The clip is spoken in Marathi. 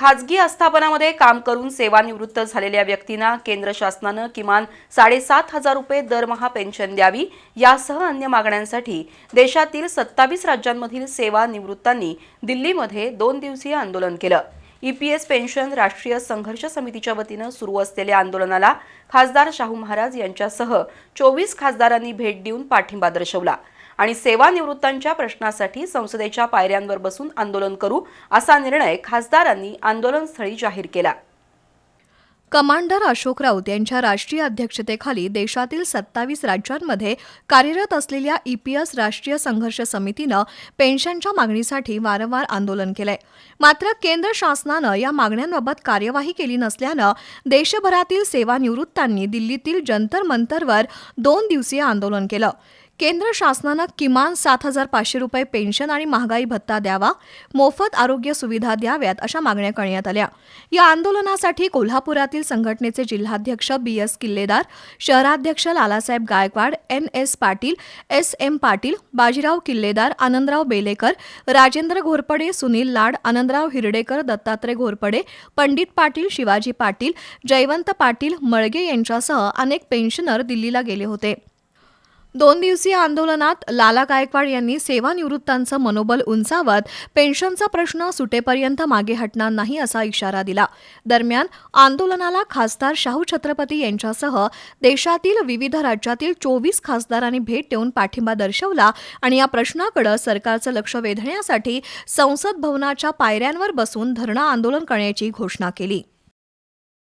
खाजगी आस्थापनामध्ये काम करून सेवानिवृत्त झालेल्या व्यक्तींना केंद्र शासनानं किमान साडेसात हजार रुपये दरमहा पेन्शन द्यावी यासह अन्य मागण्यांसाठी देशातील सत्तावीस राज्यांमधील सेवानिवृत्तांनी दिल्लीमध्ये दोन दिवसीय आंदोलन केलं. ईपीएस पेन्शन राष्ट्रीय संघर्ष समितीच्या वतीनं सुरू असलेल्या आंदोलनाला खासदार शाहू महाराज यांच्यासह चोवीस खासदारांनी भेट देऊन पाठिंबा दर्शवला. आणि सेवानिवृत्तांच्या प्रश्नासाठी संसदेच्या पायऱ्यांवर बसून आंदोलन करू असा निर्णय खासदारांनी आंदोलनस्थळी जाहीर केला. कमांडर अशोक राऊत यांच्या राष्ट्रीय अध्यक्षतेखाली देशातील सत्तावीस राज्यांमध्ये कार्यरत असलेल्या ईपीएस राष्ट्रीय संघर्ष समितीनं पेन्शनच्या मागणीसाठी वारंवार आंदोलन केलंय. मात्र केंद्र शासनानं या मागण्यांबाबत कार्यवाही केली नसल्यानं देशभरातील सेवानिवृत्तांनी दिल्लीतील जंतर मंतरवर दोन दिवसीय आंदोलन केलं. केंद्र शासनानं किमान सात हजार पाचशे रुपये पेन्शन आणि महागाई भत्ता द्यावा मोफत आरोग्य सुविधा द्याव्यात अशा मागण्या करण्यात आल्या. या आंदोलनासाठी कोल्हापुरातील संघटनेचे जिल्हाध्यक्ष बी एस किल्लेदार शहराध्यक्ष Lalasaheb Gaikwad N S Patil S M Patil Bajirao Killedar Anandrao Belekar Rajendra Ghorpade Sunil Lad Anandrao Hirdekar Dattatray Ghorpade Pandit Patil Shivaji Patil Jaywant Patil Malge यांच्यासह अनेक पेन्शनर दिल्लीला गेले होते. दोन दिवसीय आंदोलनात लाला गायकवाड यांनी सेवानिवृत्तांचं मनोबल उंचावत पेन्शनचा प्रश्न सुटेपर्यंत मागे हटणार नाही असा इशारा दिला. दरम्यान आंदोलनाला खासदार शाहू छत्रपती यांच्यासह देशातील विविध राज्यातील चोवीस खासदारांनी भेट देऊन पाठिंबा दर्शवला आणि या प्रश्नाकडे सरकारचं लक्ष वेधण्यासाठी संसद भवनाच्या पायऱ्यांवर बसून धरणं आंदोलन करण्याची घोषणा केली.